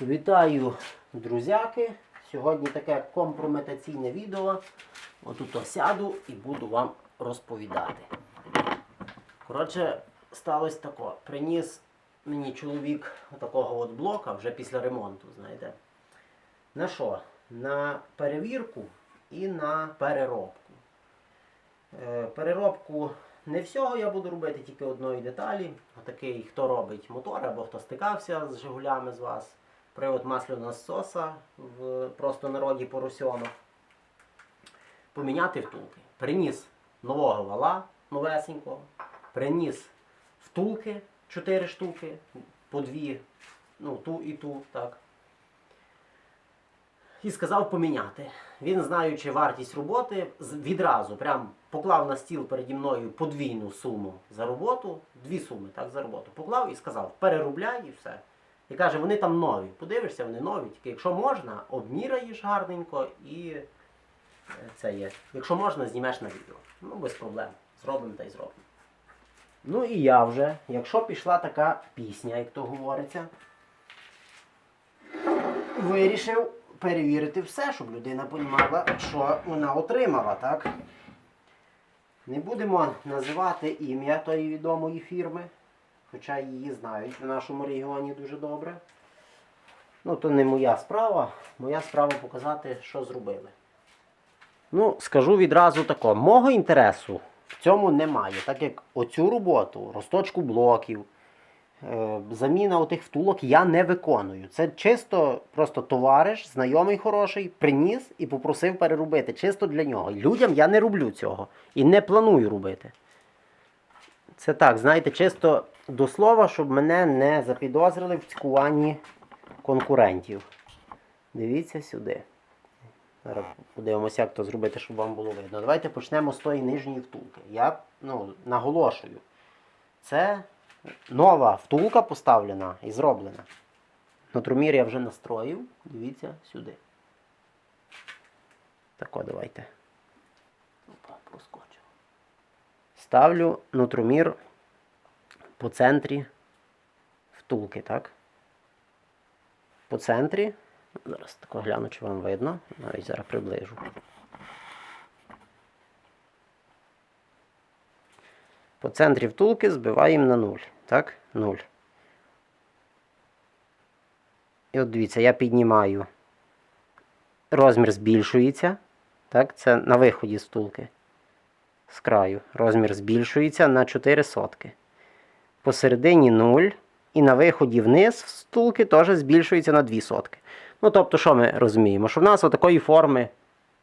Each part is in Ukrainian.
Вітаю, друзяки! Сьогодні таке компрометаційне відео. Отут ось сяду і буду вам розповідати. Коротше, сталося тако. Приніс мені чоловік такого от блока вже після ремонту, знаєте. На що? На перевірку і на переробку. Е, переробку не всього я буду робити, тільки одної деталі. Отакий, хто робить мотор або хто стикався з Жигулями з вас. Привод масляного насоса в просто народі поросьонок. Поміняти втулки. Приніс нового вала новесенького. Приніс втулки 4 штуки, по дві, ну, ту і ту, так. І сказав поміняти. Він, знаючи вартість роботи, відразу прям поклав на стіл переді мною подвійну суму за роботу, дві суми так, за роботу. Поклав і сказав, переробляй і все. І каже, вони там нові. Подивишся, вони нові. Тільки якщо можна, обміраєш гарненько і е, це є. Якщо можна, знімеш на відео. Ну, без проблем. Зробимо та й зробимо. Ну і я вже, якщо пішла така пісня, як то говориться, вирішив перевірити все, щоб людина понімала, що вона отримала, так? Не будемо називати ім'я тої відомої фірми, хоча її знають в нашому регіоні дуже добре. Ну, то не моя справа. Моя справа показати, що зробили. Ну, скажу відразу тако, мого інтересу в цьому немає, так як оцю роботу, розточку блоків, е, заміна отих втулок я не виконую. Це чисто просто товариш, знайомий хороший, приніс і попросив переробити. Чисто для нього. Людям я не роблю цього і не планую робити. Це так, знаєте, чисто до слова, щоб мене не запідозрили в цькуванні конкурентів. Дивіться сюди. Зараз подивимося, як то зробити, щоб вам було видно. Давайте почнемо з тої нижньої втулки. Я ну, наголошую. Це нова втулка поставлена і зроблена. Нутромір я вже настроїв. Дивіться сюди. Тако давайте. Опа, проскочив. Ставлю нутромір по центрі втулки, так? По центрі. Зараз тако гляну, чи вам видно. Навіть зараз приближу. По центрі втулки збиваємо на 0. Так? 0. І от дивіться, я піднімаю. Розмір збільшується. Так, це на виході з втулки. З краю. Розмір збільшується на 4 сотки. Посередині 0. І на виході вниз з втулки теж збільшується на 2 сотки. Ну, тобто, що ми розуміємо? Що в нас отакої форми,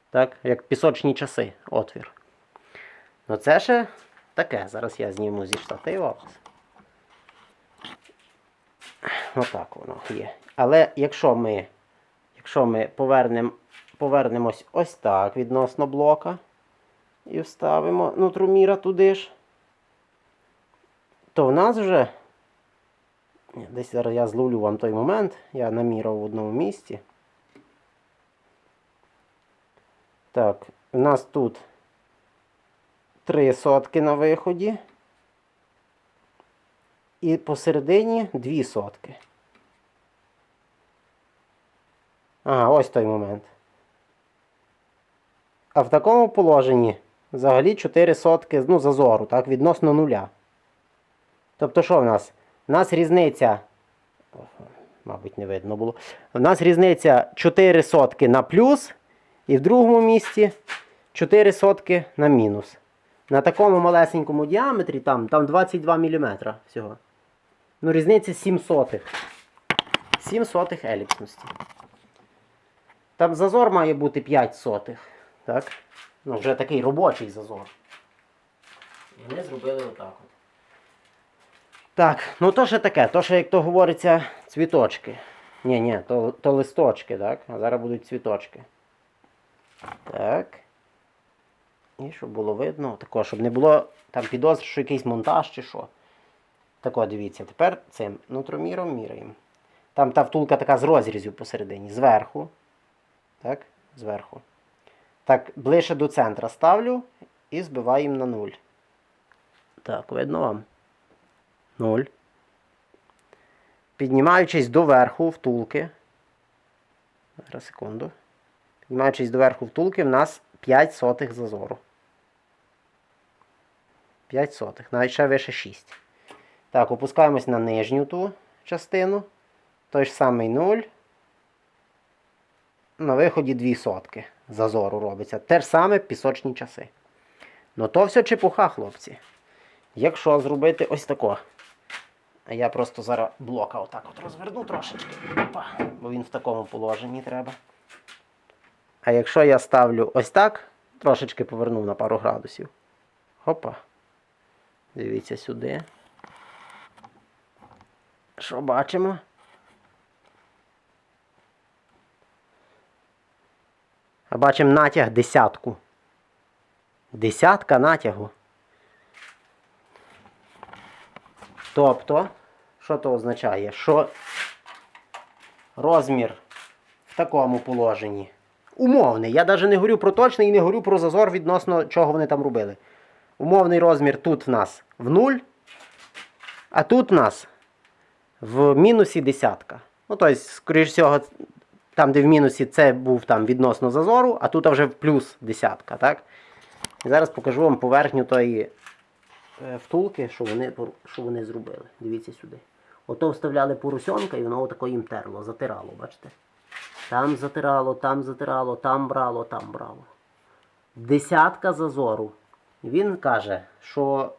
так, як пісочні часи, отвір. Ну це ще таке. Зараз я зніму зі штатива. Отак воно є. Але якщо ми, якщо ми повернем, повернемось ось так відносно блока і вставимо нутруміра туди ж, то в нас вже. Десь зараз я зловлю вам той момент. Я наміряв в одному місці. Так, у нас тут 3 сотки на виході. І посередині 2 сотки. Ага, ось той момент. А в такому положенні взагалі 4 сотки ну, зазору, так, відносно нуля. Тобто, що в нас? У нас різниця. Мабуть, не видно було. У нас різниця 4 сотки на плюс, і в другому місці 4 сотки на мінус. На такому малесенькому діаметрі, там, там 22 мм всього. Ну, різниця 7 сотих. 7 сотих еліпсності. Там зазор має бути 5 сотих. Так? Ну, вже такий робочий зазор. Вони зробили отак от. Так, ну то ще таке, то ще, як то говориться, цвіточки. Ні, ні, то, то листочки, так? А зараз будуть цвіточки. Так. І щоб було видно, тако, щоб не було там підозр, що якийсь монтаж чи що. Тако, дивіться, тепер цим нутроміром міряємо. Там та втулка така з розрізю посередині, зверху. Так, зверху. Так, ближче до центра ставлю і збиваємо на нуль. Так, видно вам? 0. Піднімаючись до верху втулки, Зараз секунду. Піднімаючись доверху втулки, в нас 5 сотих зазору. 5 сотих, навіть ще вище 6. Так, опускаємось на нижню ту частину. Той ж самий 0. На виході 2 сотки зазору робиться. Те ж саме пісочні часи. Ну то все чепуха, хлопці. Якщо зробити ось тако. Я просто зараз блока отак от розверну трошечки. Опа, бо він в такому положенні треба. А якщо я ставлю ось так, трошечки поверну на пару градусів. Хопа. Дивіться сюди. Що бачимо? А бачимо натяг десятку. Десятка натягу. Тобто, що то означає? Що розмір в такому положенні умовний. Я навіть не говорю про точний і не говорю про зазор відносно чого вони там робили. Умовний розмір тут в нас в 0, а тут в нас в мінусі десятка. Ну, тобто, скоріш всього, там, де в мінусі, це був там відносно зазору, а тут вже в плюс десятка. Так? І зараз покажу вам поверхню тої втулки, що вони, що вони зробили. Дивіться сюди. Ото вставляли поросенка і воно отако їм терло, затирало, бачите? Там затирало, там затирало, там брало, там брало. Десятка зазору. Він каже, що.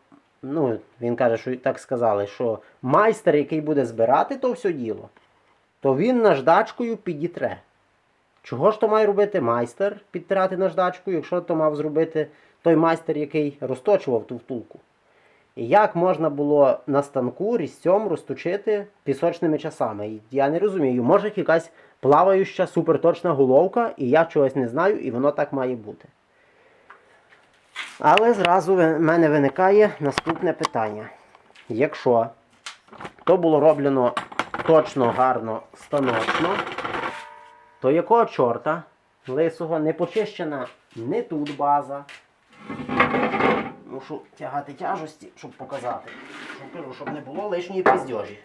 Ну, він каже, що так сказали, що майстер, який буде збирати то все діло, то він наждачкою підітре. Чого ж то має робити майстер підтирати наждачкою, якщо то мав зробити той майстер, який розточував ту втулку? Як можна було на станку різцем розточити пісочними часами? Я не розумію, може якась плаваюча суперточна головка, і я чогось не знаю, і воно так має бути. Але зразу в мене виникає наступне питання. Якщо то було роблено точно, гарно, станочно, то якого чорта лисого не почищена не тут база. Мушу тягати тяжості, щоб показати. Щоб, кажу, щоб не було лишньої піздьожі.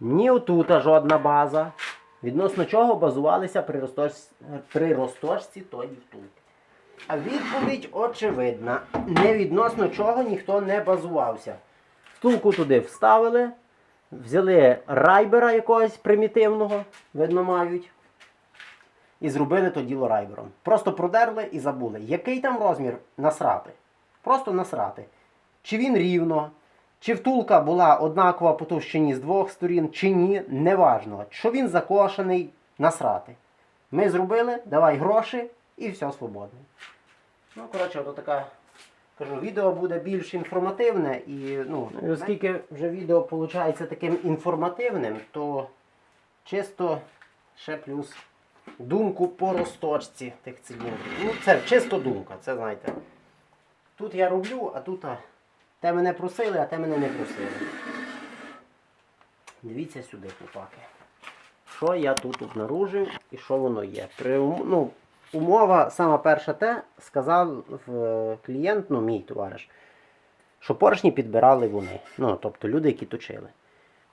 Ні отута жодна база. Відносно чого базувалися при, розточ... при розточці тої втулки. А відповідь очевидна. Не відносно чого ніхто не базувався. Втулку туди вставили, взяли райбера якогось примітивного, видно мають, і зробили то діло райбером. Просто продерли і забули. Який там розмір насрати? Просто насрати. Чи він рівно, чи втулка була однакова по товщині з двох сторін, чи ні, неважно. Що він закошений, насрати. Ми зробили, давай гроші і все свободно. Ну, коротше, ото така. Кажу, відео буде більш інформативне і, ну, оскільки вже відео виходить таким інформативним, то чисто ще плюс думку по розточці тих циліндрів. Ну, це чисто думка, це знаєте. Тут я роблю, а тут а, те мене просили, а те мене не просили. Дивіться сюди, хлопаки. Що я тут обнаружив і що воно є. При, ну, умова, сама перша те, сказав е, клієнт, ну мій товариш, що поршні підбирали вони. Ну, тобто люди, які точили.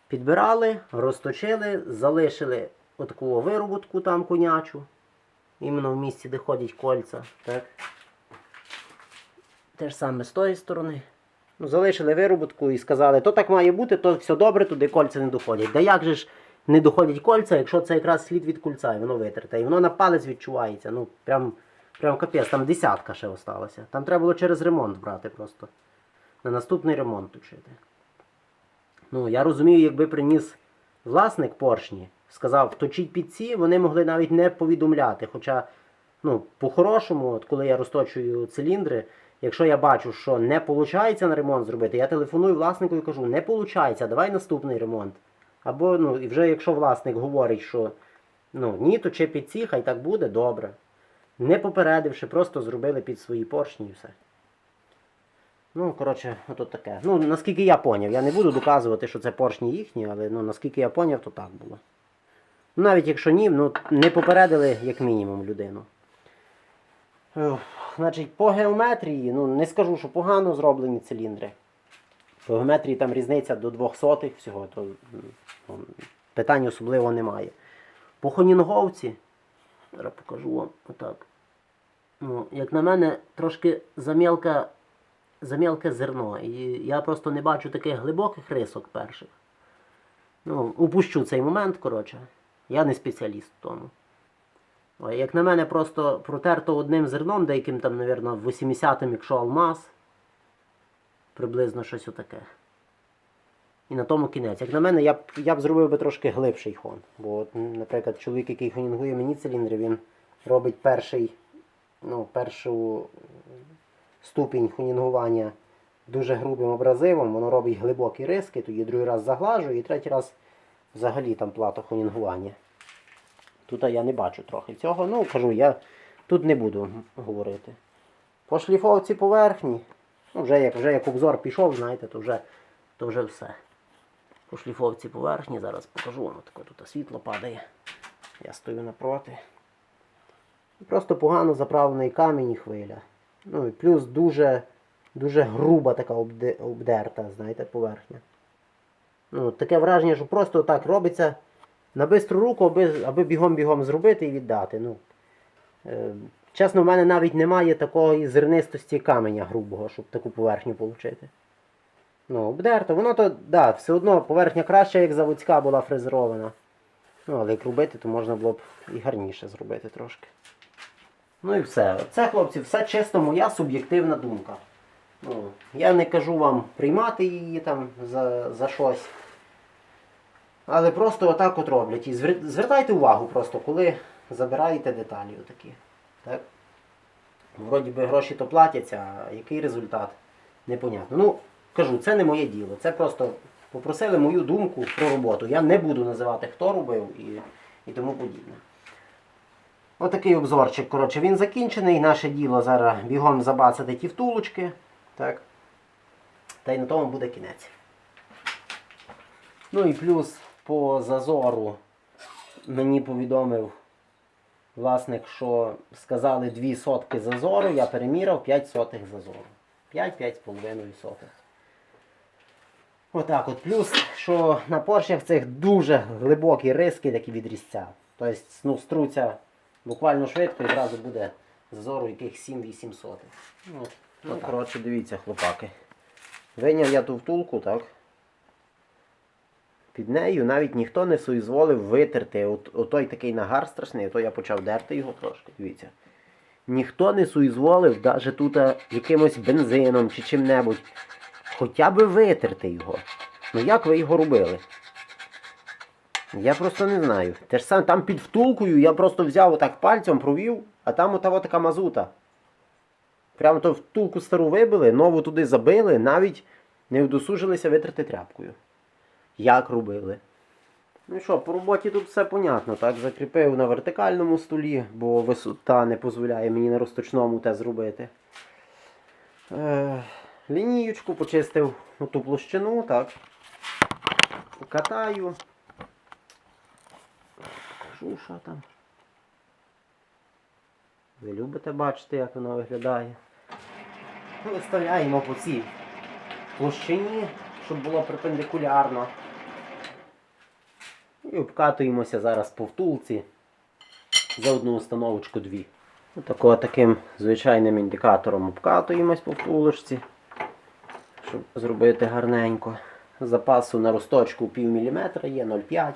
Підбирали, розточили, залишили отаку вироботку там конячу. Іменно в місці, де ходять кольця. Так? Те ж саме з тої сторони. Ну, залишили вироботку і сказали, то так має бути, то все добре, туди кольця не доходять. Да як же ж не доходять кольця, якщо це якраз слід від кульця, і воно витерте. І воно на палець відчувається. Ну, прям, прям капець, там десятка ще осталася. Там треба було через ремонт брати просто. На наступний ремонт точити. Ну, я розумію, якби приніс власник поршні, сказав, точіть під ці, вони могли навіть не повідомляти. Хоча, ну, по-хорошому, от коли я розточую циліндри, якщо я бачу, що не виходить на ремонт зробити, я телефоную власнику і кажу, не виходить, давай наступний ремонт. Або, ну, і вже якщо власник говорить, що ну, ні, точи під ці, хай так буде, добре. Не попередивши, просто зробили під свої поршні і все. Ну, коротше, ото таке. Ну, наскільки я поняв, я не буду доказувати, що це поршні їхні, але ну, наскільки я поняв, то так було. Навіть якщо ні, ну, не попередили, як мінімум, людину. Ех, Значить, по геометрії, ну, не скажу, що погано зроблені циліндри. По геометрії там різниця до 200 всього, то ну, питань особливо немає. По хонінговці. Зараз покажу вам отак. Ну, як на мене, трошки замілка, замілке зерно. І я просто не бачу таких глибоких рисок перших. Ну, упущу цей момент, коротше. Я не спеціаліст в тому. Як на мене, просто протерто одним зерном, деяким там, мабуть, 80-м, якщо алмаз. Приблизно щось отаке. І на тому кінець. Як на мене, я б, я б зробив би трошки глибший хон. Бо, наприклад, чоловік, який хонінгує мені циліндри, він робить перший, ну, першу ступінь хонінгування дуже грубим абразивом, воно робить глибокі риски, тоді другий раз заглажує і третій раз взагалі там плато хонінгування. Тут я не бачу трохи цього. Ну, кажу, я тут не буду говорити. По шліфовці поверхні. Ну, вже як, вже як обзор пішов, знаєте, то вже, то вже все. По шліфовці поверхні, зараз покажу, воно таке тут світло падає. Я стою напроти. Просто погано заправлений камінь і хвиля. Ну і плюс дуже, дуже груба така обдерта, знаєте, поверхня. Ну, таке враження, що просто так робиться на бистру руку, аби, аби бігом-бігом зробити і віддати. Ну, е, чесно, в мене навіть немає такої зернистості каменя грубого, щоб таку поверхню отримати. Ну, обдерто, воно то, да, все одно поверхня краща, як заводська була фрезерована. Ну, але як робити, то можна було б і гарніше зробити трошки. Ну і все. Це, хлопці, все чисто моя суб'єктивна думка. Ну, я не кажу вам приймати її там за, за щось. Але просто отак от роблять. І звертайте увагу просто, коли забираєте деталі отакі. Так? Вроді би гроші то платяться, а який результат? Непонятно. Ну, кажу, це не моє діло. Це просто попросили мою думку про роботу. Я не буду називати, хто робив і, і тому подібне. Отакий обзорчик. Коротше, він закінчений. Наше діло зараз бігом забацати ті втулочки. Так. Та й на тому буде кінець. Ну і плюс по зазору мені повідомив власник, що сказали 2 сотки зазору, я переміряв 5 сотих зазору. 5-5,5 сотих. Отак от. Плюс, що на поршнях цих дуже глибокі риски такі від різця. Тобто, ну, струться буквально швидко і одразу буде зазору яких 7-8 сотих. Ну, ну коротше, дивіться, хлопаки. Виняв я ту втулку, так? Під нею навіть ніхто не соізволив витерти. От, отой такий нагар страшний, то я почав дерти його трошки, дивіться. Ніхто не соізволив навіть тут якимось бензином чи чим-небудь. Хоча би витерти його. Ну як ви його робили? Я просто не знаю. Те ж саме там під втулкою я просто взяв отак пальцем провів, а там ота така мазута. Прямо то втулку стару вибили, нову туди забили, навіть не вдосужилися витрати тряпкою. Як робили? Ну що, по роботі тут все понятно. Так, закріпив на вертикальному столі, бо висота не дозволяє мені на розточному те зробити. Е, лінієчку почистив ту площину, так. Катаю. Покажу, там. Ви любите бачити, як воно виглядає. Виставляємо по цій площині, щоб було перпендикулярно. І обкатуємося зараз по втулці за одну установочку дві. Отако таким звичайним індикатором обкатуємось по втулочці, щоб зробити гарненько. Запасу на росточку пів міліметра є 0,5.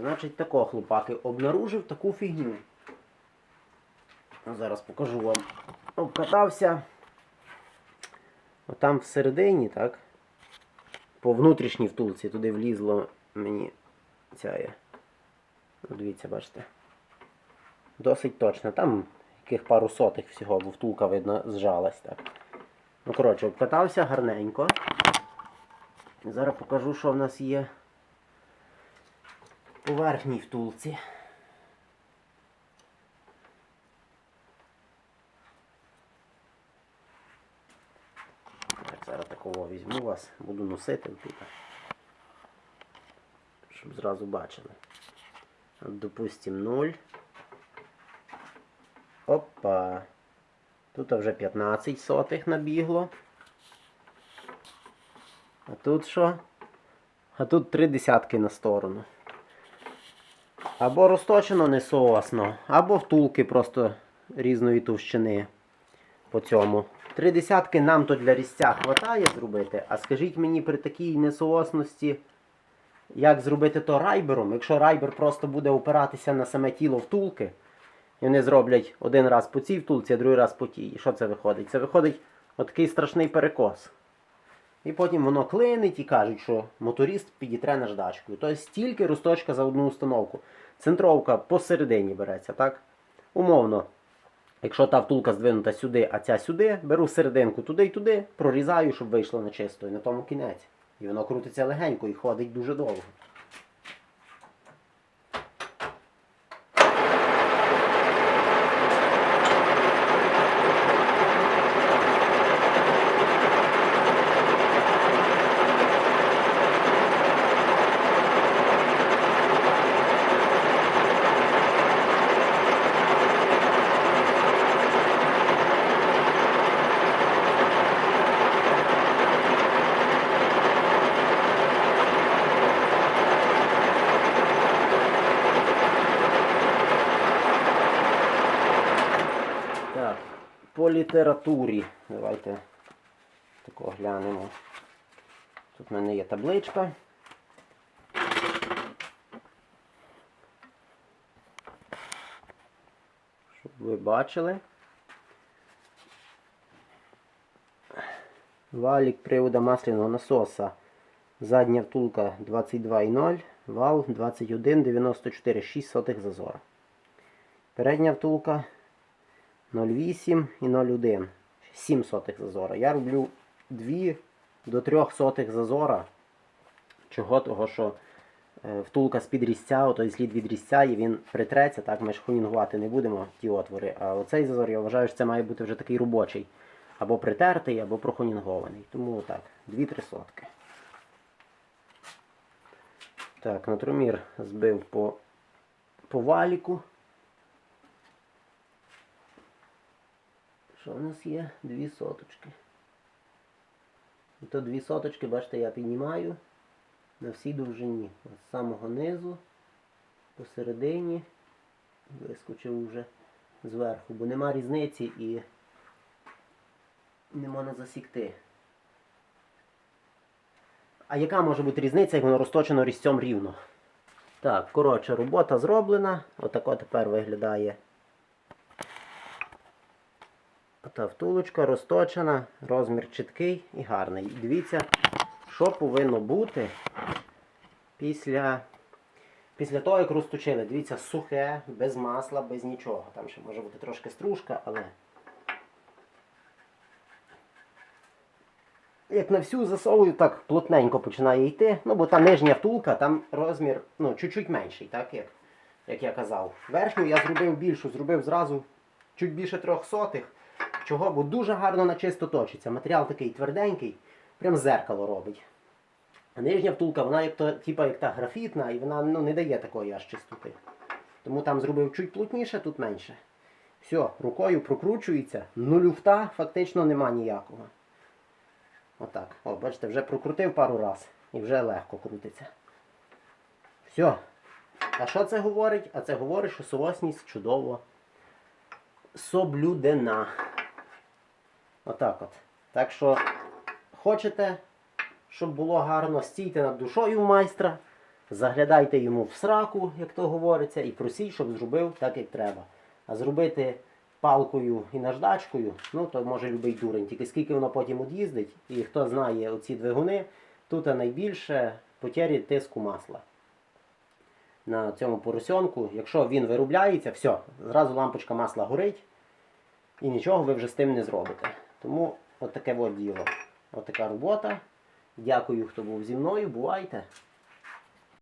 Значить тако, хлопаки, обнаружив таку фігню. Зараз покажу вам. Обкатався. Отам всередині, так? По внутрішній втулці туди влізло мені ця є. Ну, Дивіться, бачите. Досить точно. Там яких пару сотих всього, бо втулка, видно, зжалась так. Ну, коротше, обкатався гарненько. Зараз покажу, що в нас є по верхній втулці. Так, зараз такого візьму вас, буду носити тут. Щоб зразу бачили. Допустим, 0. Опа. Тут вже 15 сотих набігло. А тут що? А тут три десятки на сторону. Або розточено несоосно, або втулки просто різної товщини по цьому. Три десятки нам то для різця хватає зробити. А скажіть мені при такій несоосності, як зробити то райбером, якщо райбер просто буде опиратися на саме тіло втулки, і вони зроблять один раз по цій втулці, а другий раз по тій. І що це виходить? Це виходить отакий страшний перекос. І потім воно клинить і кажуть, що моторист підітре наждачкою. Тобто стільки розточка за одну установку. Центровка посередині береться, так? Умовно, якщо та втулка здвинута сюди, а ця сюди, беру серединку туди і туди, прорізаю, щоб вийшло на чисто, і на тому кінець. І воно крутиться легенько і ходить дуже довго. Так, літературі. Давайте тако глянемо. Тут в мене є табличка. Щоб ви бачили. Валік привода масляного насоса. Задня втулка 22,0, вал 21,94, 6 сотих зазора. Передня втулка 0,8 і 0,1. 7 сотих зазора. Я роблю 2 до 3 сотих зазора. Чого? Того, що е, втулка з-під різця, той слід від різця, і він притреться, так ми ж хунінгувати не будемо ті отвори. А оцей зазор, я вважаю, що це має бути вже такий робочий. Або притертий, або прохунінгований. Тому так, 2-3 сотки. Так, натромір збив по, по валіку. Що в нас є? Дві соточки. І то дві соточки, бачите, я піднімаю на всій довжині. З самого низу, посередині, вискочив вже зверху, бо нема різниці і не можна засікти. А яка може бути різниця, як воно розточено різцем рівно? Так, коротше, робота зроблена. Отако тепер виглядає та втулочка розточена, розмір чіткий і гарний. І дивіться, що повинно бути після, після того, як розточили. Дивіться, сухе, без масла, без нічого. Там ще може бути трошки стружка, але. Як на всю засовую, так плотненько починає йти. Ну, бо та нижня втулка, там розмір ну, чуть-чуть менший, так як, як я казав. Верхню я зробив більшу, зробив зразу чуть більше трьох сотих. Чого? Бо дуже гарно на чисто точиться. Матеріал такий тверденький, прям зеркало робить. А нижня втулка, вона як то, типа, як та графітна, і вона ну, не дає такої аж чистоти. Тому там зробив чуть плотніше, тут менше. Все, рукою прокручується, ну люфта фактично нема ніякого. Отак. О, бачите, вже прокрутив пару раз і вже легко крутиться. Все. А що це говорить? А це говорить, що соосність чудово соблюдена. Отак от. Так що хочете, щоб було гарно, стійте над душою майстра, заглядайте йому в сраку, як то говориться, і просіть, щоб зробив так, як треба. А зробити палкою і наждачкою, ну то може любий дурень. Тільки скільки воно потім од'їздить, і хто знає оці двигуни, тут найбільше потері тиску масла. На цьому поросенку, якщо він виробляється, все, зразу лампочка масла горить і нічого ви вже з тим не зробите. Тому отаке от діло. Отака робота. Дякую, хто був зі мною. Бувайте!